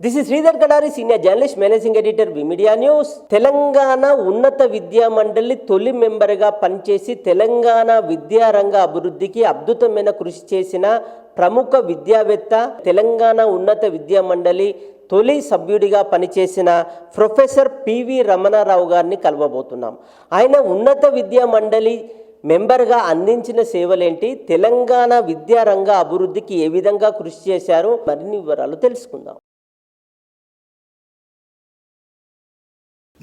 This is Sridhar Kadari senior journalist managing editor media news Telangana Unnata Vidya Mandali తొలి మెంబర్గా పనిచేసి తెలంగాణ విద్యారంగ అభివృద్ధికి అద్భుతమైన కృషి చేసిన ప్రముఖ విద్యావేత్త తెలంగాణ ఉన్నత విద్యా మండలి తొలి సభ్యుడిగా పనిచేసిన ప్రొఫెసర్ పివి రమణారావు గారిని కలవబోతున్నాం. ఆయన ఉన్నత విద్యా మండలి మెంబర్గా అందించిన సేవలేంటి? తెలంగాణ విద్యారంగ అభివృద్ధికి ఏ విధంగా కృషి చేశారు? మరిన్ని వివరాలు తెలుసుకుందాం.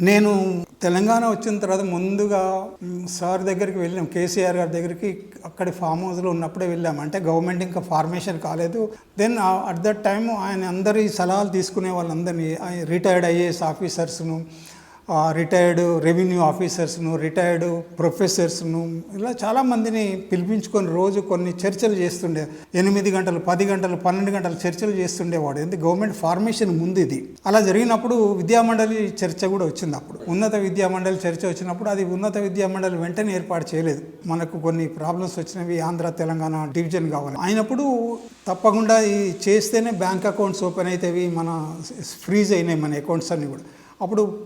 నేను తెలంగాణ వచ్చిన తర్వాత ముందుగా సార్ దగ్గరికి వెళ్ళాం కేసీఆర్ గారి దగ్గరికి. అక్కడ ఫామ్ హౌస్లో ఉన్నప్పుడే వెళ్ళాం. అంటే గవర్నమెంట్ ఇంకా ఫార్మేషన్ కాలేదు. దెన్ అట్ దట్ టైం ఆయన అందరి సలహాలు తీసుకునే వాళ్ళందరినీ రిటైర్డ్ ఐఏఎస్ ఆఫీసర్స్ను రిటైర్డ్ రెవెన్యూ ఆఫీసర్స్ను రిటైర్డ్ ప్రొఫెసర్స్ను ఇలా చాలామందిని పిలిపించుకొని రోజు కొన్ని చర్చలు చేస్తుండే. ఎనిమిది గంటలు పది గంటలు పన్నెండు గంటలు చర్చలు చేస్తుండేవాడు. ఎందుకు? గవర్నమెంట్ ఫార్మేషన్ ముందు ఇది. అలా జరిగినప్పుడు విద్యామండలి చర్చ కూడా వచ్చింది అప్పుడు. ఉన్నత విద్యామండలి చర్చ వచ్చినప్పుడు అది ఉన్నత విద్యామండలి వెంటనే ఏర్పాటు చేయలేదు. మనకు కొన్ని ప్రాబ్లమ్స్ వచ్చినవి ఆంధ్ర తెలంగాణ డివిజన్ కావాలి. అయినప్పుడు తప్పకుండా ఈ చేస్తేనే బ్యాంక్ అకౌంట్స్ ఓపెన్ అవుతాయి మన ఫ్రీజ్ అయినాయి మన అకౌంట్స్ అన్నీ కూడా. అప్పుడు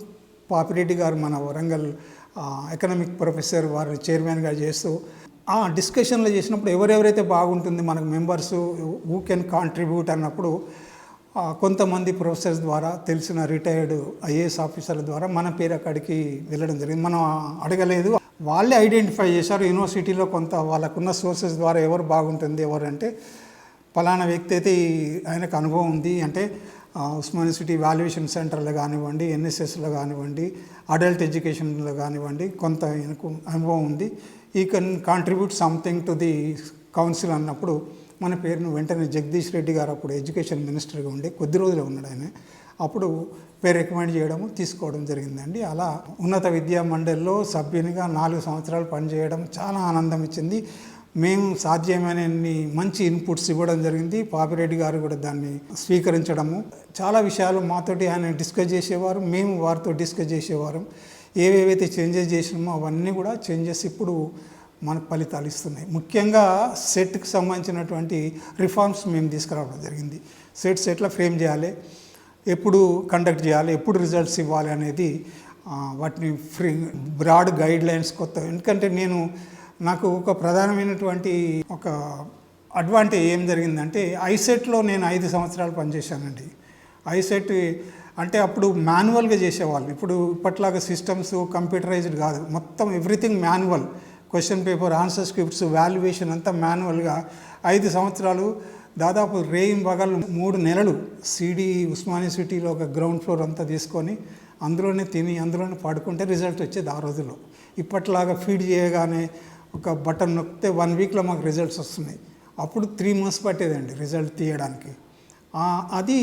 పాపిరెడ్డి గారు మన వరంగల్ ఎకనామిక్ ప్రొఫెసర్ వారు చైర్మన్గా చేస్తూ ఆ డిస్కషన్లో చేసినప్పుడు ఎవరెవరైతే బాగుంటుంది మనకు మెంబర్స్ హూ కెన్ కాంట్రిబ్యూట్ అన్నప్పుడు కొంతమంది ప్రొఫెసర్స్ ద్వారా తెలిసిన రిటైర్డ్ ఐఏఎస్ ఆఫీసర్ల ద్వారా మన పేరు అక్కడికి వెళ్ళడం జరిగింది. మనం అడగలేదు. వాళ్ళే ఐడెంటిఫై చేశారు. యూనివర్సిటీలో కొంత వాళ్ళకున్న సోర్సెస్ ద్వారా ఎవరు బాగుంటుంది ఎవరంటే పలానా వ్యక్తి అయితే ఆయనకు అనుభవం ఉంది అంటే ఉస్మానియా సిటీ వాల్యుయేషన్ సెంటర్లో కానివ్వండి ఎన్ఎస్ఎస్లో కానివ్వండి అడల్ట్ ఎడ్యుకేషన్లో కానివ్వండి కొంత ఆయనకు అనుభవం ఉంది. He can contribute something to the council అన్నప్పుడు మన పేరును వెంటనే జగదీష్ రెడ్డి గారు అప్పుడు ఎడ్యుకేషన్ మినిస్టర్గా ఉండే కొద్ది రోజులు ఉన్నాడు ఆయన. అప్పుడు పేరు రికమెండ్ చేయడము తీసుకోవడం జరిగిందండి. అలా ఉన్నత విద్యా మండలిలో సభ్యునిగా నాలుగు సంవత్సరాలు పనిచేయడం చాలా ఆనందం ఇచ్చింది. మేము సాధ్యమైనన్ని మంచి ఇన్పుట్స్ ఇవ్వడం జరిగింది. పాపిరెడ్డి గారు కూడా దాన్ని స్వీకరించడము. చాలా విషయాలు మాతోటి ఆయన డిస్కస్ చేసేవారు. మేము వారితో డిస్కస్ చేసేవారు. ఏవేవైతే చేంజెస్ చేసినామో అవన్నీ కూడా చేంజెస్ ఇప్పుడు మన ఫలితాలు ఇస్తున్నాయి. ముఖ్యంగా సెట్కి సంబంధించినటువంటి రిఫార్మ్స్ మేము తీసుకురావడం జరిగింది. సెట్స్ ఎట్లా ఫ్రేమ్ చేయాలి. ఎప్పుడు కండక్ట్ చేయాలి. ఎప్పుడు రిజల్ట్స్ ఇవ్వాలి అనేది వాటిని ఫ్రీ బ్రాడ్ గైడ్ లైన్స్ కొత్త. ఎందుకంటే నేను నాకు ఒక ప్రధానమైనటువంటి ఒక అడ్వాంటేజ్ ఏం జరిగిందంటే ఐసెట్లో నేను ఐదు సంవత్సరాలు పనిచేశానండి. ఐసెట్ అంటే అప్పుడు మాన్యువల్గా చేసేవాళ్ళు. ఇప్పుడు ఇప్పట్లాగా సిస్టమ్స్ కంప్యూటరైజ్డ్ కాదు. మొత్తం everything manual. Question paper answer scripts valuation అంతా మాన్యువల్గా ఐదు సంవత్సరాలు దాదాపు రేయిం బగల్ మూడు నెలలు సిడీ ఉస్మానియా సిటీలో ఒక గ్రౌండ్ ఫ్లోర్ అంతా తీసుకొని అందులోనే తిని అందులోనే పడుకుంటే రిజల్ట్ వచ్చేది ఆ రోజుల్లో. ఇప్పట్లాగా ఫీడ్ చేయగానే ఒక బటన్ నొక్కితే వన్ వీక్లో మాకు రిజల్ట్స్ వస్తున్నాయి. అప్పుడు త్రీ మంత్స్ పట్టేదండి రిజల్ట్ తీయడానికి. అది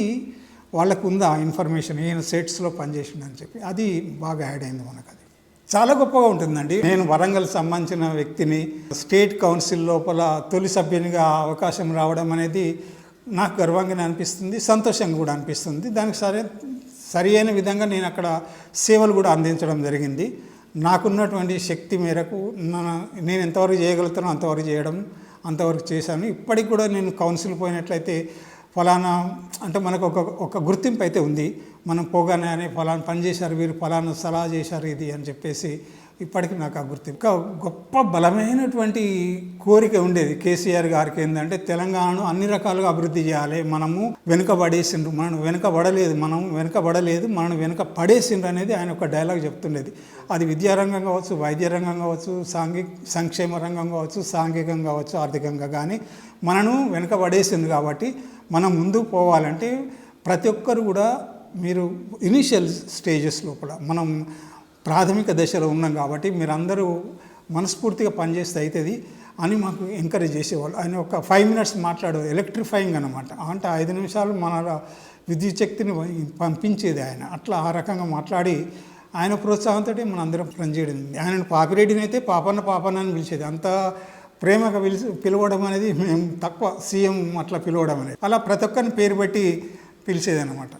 వాళ్ళకు ఉందా ఇన్ఫర్మేషన్ ఈయన సెట్స్లో పనిచేసిండని చెప్పి అది బాగా యాడ్ అయింది మనకు అది చాలా గొప్పగా ఉంటుందండి. నేను వరంగల్ సంబంధించిన వ్యక్తిని స్టేట్ కౌన్సిల్ లోపల తొలి సభ్యునిగా అవకాశం రావడం అనేది నాకు గర్వంగానే అనిపిస్తుంది సంతోషంగా కూడా అనిపిస్తుంది. దానికి సరే సరి అయిన విధంగా నేను అక్కడ సేవలు కూడా అందించడం జరిగింది. నాకున్నటువంటి శక్తి మేరకు నా- నేను ఎంతవరకు చేయగలుగుతానో అంతవరకు చేయడం అంతవరకు చేశాను. ఇప్పటికి కూడా నేను కౌన్సిల్ పోయినట్లయితే ఫలానా అంటే మనకు ఒక ఒక గుర్తింపు అయితే ఉంది. మనం పోగానే అని ఫలానా పని చేశారు వీరు ఫలానా సలహా చేశారు ఇది అని చెప్పేసి ఇప్పటికి నాకు ఆ గుర్తింపు ఇంకా గొప్ప బలమైనటువంటి కోరిక ఉండేది. కేసీఆర్ గారికి ఏంటంటే తెలంగాణను అన్ని రకాలుగా అభివృద్ధి చేయాలి. మనము వెనుకబడేసిండ్రు. మనం వెనుకబడలేదు. మనం వెనుకబడలేదు. మనం వెనుక పడేసిండ్రు అనేది ఆయన ఒక డైలాగ్ చెప్తుండేది. అది విద్యారంగం కావచ్చు వైద్య రంగం కావచ్చు సాంఘిక సంక్షేమ రంగం కావచ్చు సాంఘికంగా కావచ్చు ఆర్థికంగా కానీ మనను వెనుకబడేసింది కాబట్టి మనం ముందుకు పోవాలంటే ప్రతి ఒక్కరు కూడా మీరు ఇనిషియల్ స్టేజెస్ లోపల మనం ప్రాథమిక దశలో ఉన్నాం కాబట్టి మీరందరూ మనస్ఫూర్తిగా పనిచేస్తే అవుతుంది అని మాకు ఎంకరేజ్ చేసేవాళ్ళు. ఆయన ఒక ఫైవ్ మినిట్స్ మాట్లాడు ఎలక్ట్రిఫైయింగ్ అనమాట అంటే ఐదు నిమిషాలు మన విద్యుత్ శక్తిని పంపించేది ఆయన. అట్లా ఆ రకంగా మాట్లాడి ఆయన ప్రోత్సాహంతో మన అందరం పనిచేయడం ఆయన పాపిరెడ్డిని అయితే పాపన్న పాపన్న అని పిలిచేది. అంత ప్రేమగా పిలిచి పిలవడం అనేది మేము తక్కువ. సీఎం అట్లా పిలవడం అనేది. అలా ప్రతి ఒక్కరిని పేరు పెట్టి పిలిచేది అనమాట